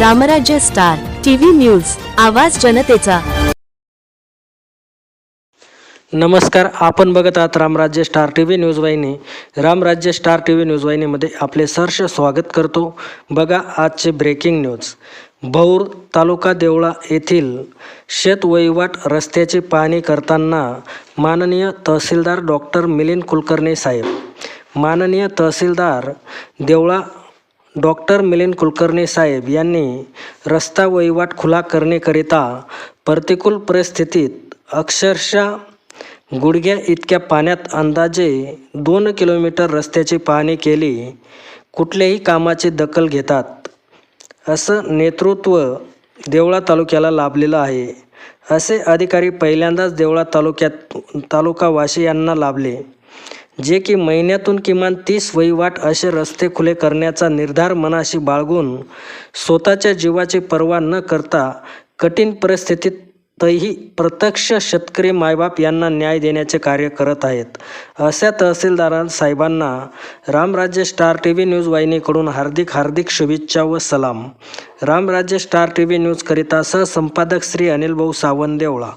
रामराज्य star TV news आवाज जनतेचा. नमस्कार आपण बघत आहात Ramrajya star T V news वाहिनी. Ramrajya star T V news वाहिनीमध्ये आपले सहर्ष स्वागत करतो. बघा आजचे ब्रेकिंग न्यूज भौर तालुका देवळा येथील शेतवहिवाट रस्त्याची पाहणी करताना माननीय तहसीलदार डॉक्टर मिलिंद कुलकर्णी साहेब माननीय तहसीलदार देवळा डॉक्टर मिलिंद कुलकर्णी साहेब यांनी रस्ता वहिवाट खुला करण्याकरिता प्रतिकूल परिस्थितीत अक्षरशः गुडघ्या इतक्या पाण्यात अंदाजे दोन किलोमीटर रस्त्याची पाहणी केली. कुठल्याही कामाची दखल घेतात. असं नेतृत्व देवळा तालुक्याला लाभलेलं आहे. असे अधिकारी पहिल्यांदाच देवळा तालुक्यात तालुकावासी यांना लाभले. जे की महिन्यातून किमान तीस वहिवाट असे रस्ते खुले करण्याचा निर्धार मनाशी बाळगून स्वतःच्या जीवाची पर्वा न करता कठीण परिस्थितीत तही प्रत्यक्ष शेतकरी मायबाप यांना न्याय देण्याचे कार्य करत आहेत. अशा तहसीलदार साहेबांना Ramrajya star T V news वाहिनीकडून हार्दिक हार्दिक शुभेच्छा व सलाम. रामराज्य स्टार टी व्ही न्यूजकरिता सहसंपादक श्री अनिल भाऊ सावंत देवळा